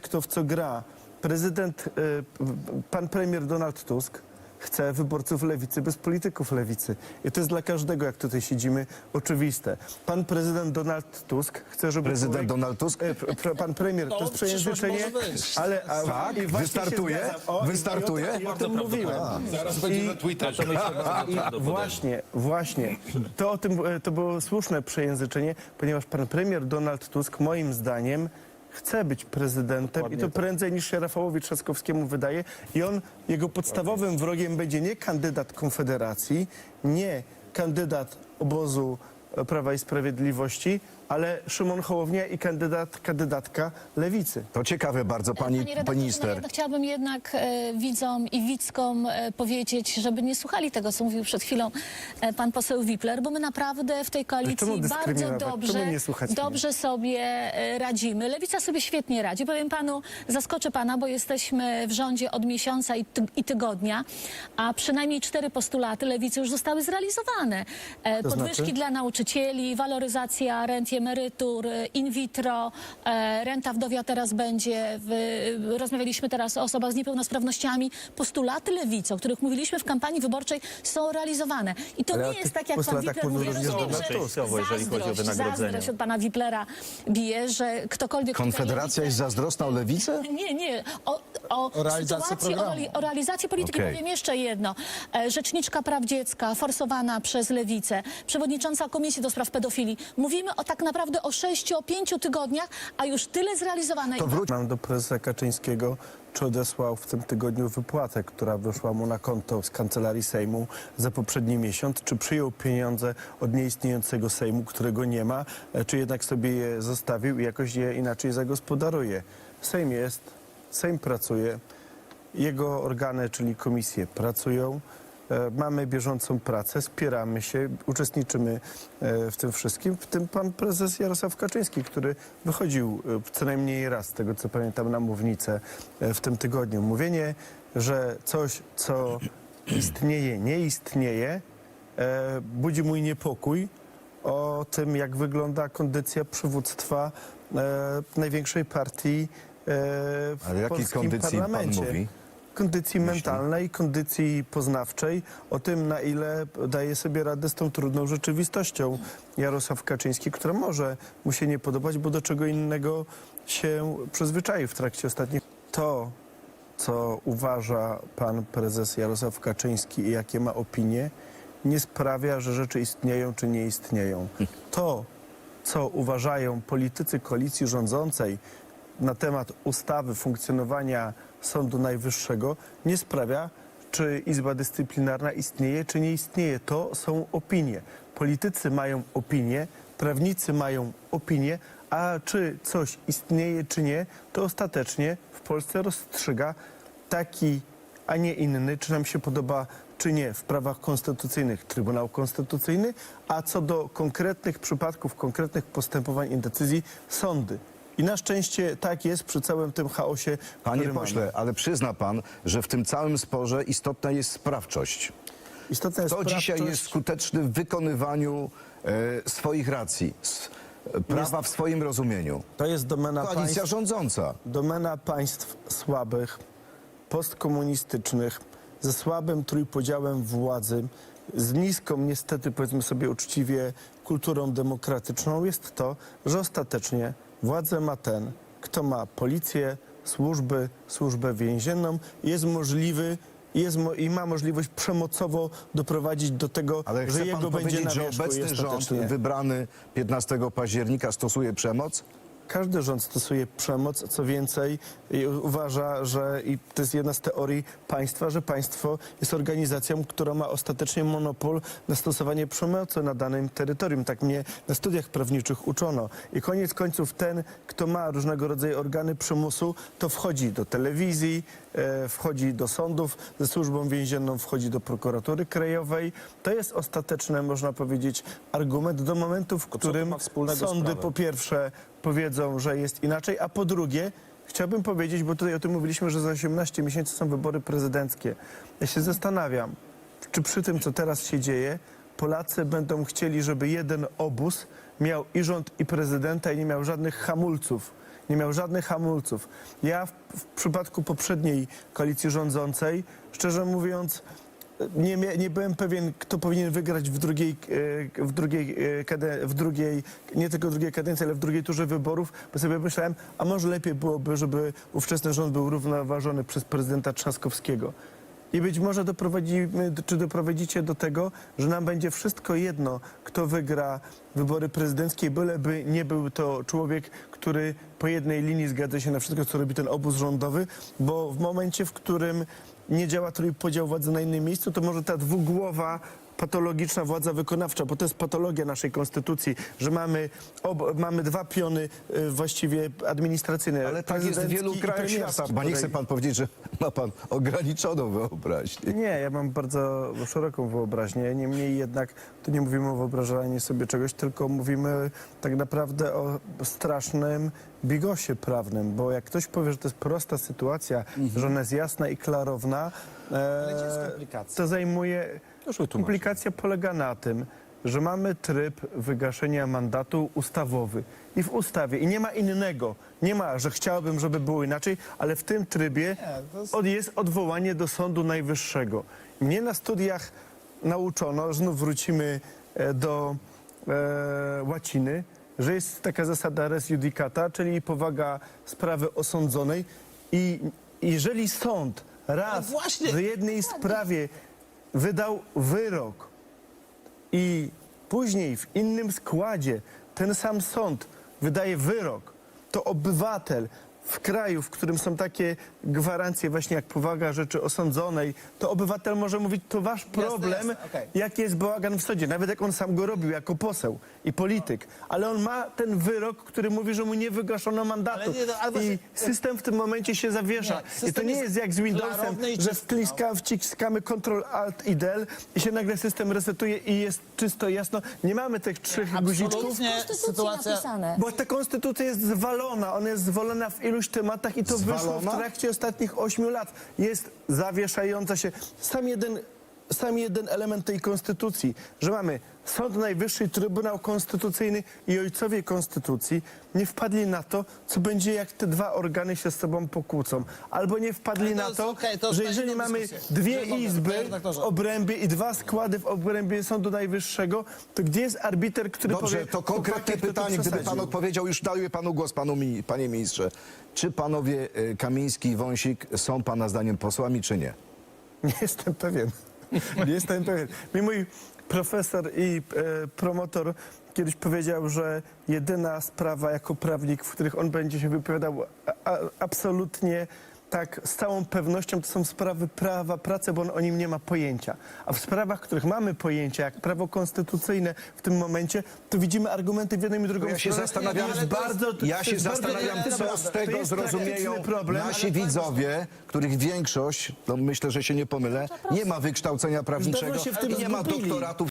kto w co gra. Prezydent, y, pan premier Donald Tusk chce wyborców lewicy bez polityków lewicy. I to jest dla każdego, jak tutaj siedzimy, oczywiste. Pan prezydent Donald Tusk chce, żeby... Prezydent człowiek- Donald Tusk? E, Pan premier, to jest przejęzyczenie, ale... A, Tak? i Wystartuje? O, i- Wystartuje? I o, tym- i o tym Bardzo mówiłem. Zaraz I- będzie na Twitterze. i właśnie, właśnie. To, o tym, e, to było słuszne przejęzyczenie, ponieważ pan premier Donald Tusk moim zdaniem chce być prezydentem i to prędzej niż się Rafałowi Trzaskowskiemu wydaje. I on, jego podstawowym wrogiem będzie nie kandydat Konfederacji, nie kandydat obozu e, Prawa i Sprawiedliwości, ale Szymon Hołownia i kandydat, kandydatka Lewicy. To ciekawe bardzo, pani, redaktorze, pani no, minister. ja chciałabym jednak e, widzom i widzkom e, powiedzieć, żeby nie słuchali tego, co mówił przed chwilą e, pan poseł Wipler, bo my naprawdę w tej koalicji bardzo dobrze, dobrze sobie e, radzimy. Lewica sobie świetnie radzi. Powiem panu, zaskoczę pana, bo jesteśmy w rządzie od miesiąca i, ty, i tygodnia, a przynajmniej cztery postulaty Lewicy już zostały zrealizowane. E, Podwyżki znaczy? dla nauczycieli, waloryzacja rent emerytur, e, in vitro, e, renta wdowia teraz będzie, w, rozmawialiśmy teraz o osobach z niepełnosprawnościami. Postulaty lewicy, o których mówiliśmy w kampanii wyborczej, są realizowane. I to Ale nie jest tak, jak pan Wipler mówił mówi. Rozumiem, że Tusk. jeżeli chodzi o zazdrość, zazdrość od pana Wiplera bije, że ktokolwiek... Konfederacja jest zazdrosna o lewicę? nie, nie. O, o, O realizacji sytuacji, o, o realizacji polityki Okej. powiem jeszcze jedno. E, Rzeczniczka Praw Dziecka, forsowana przez Lewicę, przewodnicząca Komisji do Spraw Pedofilii. Mówimy o tak naprawdę o sześciu, o pięciu tygodniach, a już tyle zrealizowane. To wróć. Mam do prezesa Kaczyńskiego, czy odesłał w tym tygodniu wypłatę, która wyszła mu na konto z kancelarii Sejmu za poprzedni miesiąc, czy przyjął pieniądze od nieistniejącego Sejmu, którego nie ma, e, czy jednak sobie je zostawił i jakoś je inaczej zagospodaruje. Sejm jest, Sejm pracuje, jego organy, czyli komisje pracują. E, Mamy bieżącą pracę, spieramy się, uczestniczymy e, w tym wszystkim, w tym pan prezes Jarosław Kaczyński, który wychodził e, co najmniej raz, z tego co pamiętam, na mównicę w tym tygodniu. Mówienie, że coś, co istnieje, nie istnieje, budzi mój niepokój o tym, jak wygląda kondycja przywództwa największej partii w Ale jakiej kondycji pan mówi? Kondycji mentalnej, kondycji poznawczej, o tym, na ile daje sobie radę z tą trudną rzeczywistością Jarosław Kaczyński, która może mu się nie podobać, bo do czego innego się przyzwyczaił w trakcie ostatnich. To, co uważa pan prezes Jarosław Kaczyński i jakie ma opinie, nie sprawia, że rzeczy istnieją czy nie istnieją. To, co uważają politycy koalicji rządzącej na temat ustawy funkcjonowania Sądu Najwyższego, nie sprawia, czy Izba Dyscyplinarna istnieje, czy nie istnieje. To są opinie. Politycy mają opinie, prawnicy mają opinie, a czy coś istnieje, czy nie, to ostatecznie w Polsce rozstrzyga taki, a nie inny, czy nam się podoba, czy nie, w prawach konstytucyjnych Trybunał Konstytucyjny, a co do konkretnych przypadków, konkretnych postępowań i decyzji sądy. I na szczęście tak jest przy całym tym chaosie, Panie który pośle, mamy. ale przyzna pan, że w tym całym sporze istotna jest sprawczość. Istotna jest dzisiaj sprawczość. jest skuteczny w wykonywaniu e, swoich racji, e, prawa w swoim rozumieniu? To jest domena Koalicja państw, rządząca. domena państw słabych, postkomunistycznych, ze słabym trójpodziałem władzy, z niską, niestety, powiedzmy sobie uczciwie, kulturą demokratyczną jest to, że ostatecznie władzę ma ten, kto ma policję, służby, służbę więzienną, jest możliwy jest mo- i ma możliwość przemocowo doprowadzić do tego, Ale że chce jego pan będzie na powiedzieć, że wierzchu i obecny rząd ostatecznie. wybrany 15 października stosuje przemoc? Każdy rząd stosuje przemoc, co więcej uważa, że i to jest jedna z teorii państwa, że państwo jest organizacją, która ma ostatecznie monopol na stosowanie przemocy na danym terytorium. Tak mnie na studiach prawniczych uczono. I koniec końców ten, kto ma różnego rodzaju organy przymusu, to wchodzi do telewizji, e, wchodzi do sądów, ze służbą więzienną wchodzi do prokuratury krajowej. To jest ostateczny, można powiedzieć, argument do momentu, w którym sądy po pierwsze powiedzą, że jest inaczej, a po drugie chciałbym powiedzieć, bo tutaj o tym mówiliśmy, że za 18 miesięcy są wybory prezydenckie. Ja się zastanawiam, czy przy tym, co teraz się dzieje, Polacy będą chcieli, żeby jeden obóz miał i rząd, i prezydenta i nie miał żadnych hamulców. nie miał żadnych hamulców. Ja w, w przypadku poprzedniej koalicji rządzącej, szczerze mówiąc, nie, nie byłem pewien, kto powinien wygrać w drugiej, e, w drugiej, e, w drugiej, nie tylko drugiej kadencji, ale w drugiej turze wyborów, bo sobie myślałem, a może lepiej byłoby, żeby ówczesny rząd był równoważony przez prezydenta Trzaskowskiego. I być może doprowadzimy, czy doprowadzicie do tego, że nam będzie wszystko jedno, kto wygra wybory prezydenckie, byleby nie był to człowiek, który po jednej linii zgadza się na wszystko, co robi ten obóz rządowy, bo w momencie, w którym nie działa trójpodział władzy na innym miejscu, to może ta dwugłowa patologiczna władza wykonawcza, bo to jest patologia naszej konstytucji, że mamy, ob, mamy dwa piony y, właściwie administracyjne. Ale tak jest w prezydencki wielu i krajach premierski, świata. Chyba nie chce której- pan powiedzieć, że ma pan ograniczoną wyobraźnię. nie, ja mam bardzo szeroką wyobraźnię. Niemniej jednak tu nie mówimy o wyobrażaniu sobie czegoś, tylko mówimy tak naprawdę o strasznym bigosie prawnym, bo jak ktoś powie, że to jest prosta sytuacja, że ona jest jasna i klarowna, e, to zajmuje... Komplikacja polega na tym, że mamy tryb wygaszenia mandatu ustawowy. I w ustawie, i nie ma innego, nie ma, że chciałbym, żeby było inaczej, ale w tym trybie od, jest odwołanie do Sądu Najwyższego. Mnie na studiach nauczono, znów wrócimy e, do e, łaciny, że jest taka zasada res judicata, czyli powaga sprawy osądzonej. I jeżeli sąd raz właśnie- w jednej sprawie wydał wyrok. I później w innym składzie ten sam sąd wydaje wyrok, to obywatel w kraju, w którym są takie gwarancje właśnie jak powaga rzeczy osądzonej, to obywatel może mówić, to wasz problem, jasne, okej. jaki jest bałagan w sądzie, nawet jak on sam go robił jako poseł i polityk, ale on ma ten wyrok, który mówi, że mu nie wygaszono mandatu Ale nie, no, ale i system w tym momencie się zawiesza. Nie, I to nie jest jest jak z Windowsem, klarowny i że czysty, wciska, wciskamy Ctrl Alt i Del i się nagle system resetuje i jest czysto jasno. Nie mamy tych trzech guziczków. absolutnie. w Konstytucji sytuacja- napisane. Bo ta konstytucja jest zwalona, ona jest zwalona w iluś tematach i to wyszło Zwalona? w trakcie ostatnich ośmiu lat. Jest zawieszająca się. Sam jeden, sam jeden element tej konstytucji, że mamy Sąd Najwyższy, Trybunał Konstytucyjny i ojcowie konstytucji nie wpadli na to, co będzie jak te dwa organy się z sobą pokłócą. Albo nie wpadli na to, że jeżeli mamy dyskusję. dwie izby w obrębie i dwa składy w obrębie Sądu Najwyższego, to gdzie jest arbiter, który Dobrze, powie... to konkretne chłopaki, kto tu pytanie, gdyby pan odpowiedział, już daję panu głos, panu, mi- panie ministrze. Czy panowie y, Kamiński i Wąsik są pana zdaniem posłami, czy nie? Nie jestem pewien. Nie jestem pewien. Mi mój profesor i e, promotor kiedyś powiedział, że jedyna sprawa jako prawnik, w których on będzie się wypowiadał a, a, absolutnie tak z całą pewnością, to są sprawy prawa pracy, bo on o nim nie ma pojęcia. A w sprawach, których mamy pojęcia, jak prawo konstytucyjne w tym momencie, to widzimy argumenty w jedną i drugą Ja się zastanawiam, jest bardzo, ja się jest bardzo- zastanawiam, co z tego zrozumieją problem. nasi widzowie, których większość, no myślę, że się nie pomylę, nie ma wykształcenia prawniczego i nie ma doktoratów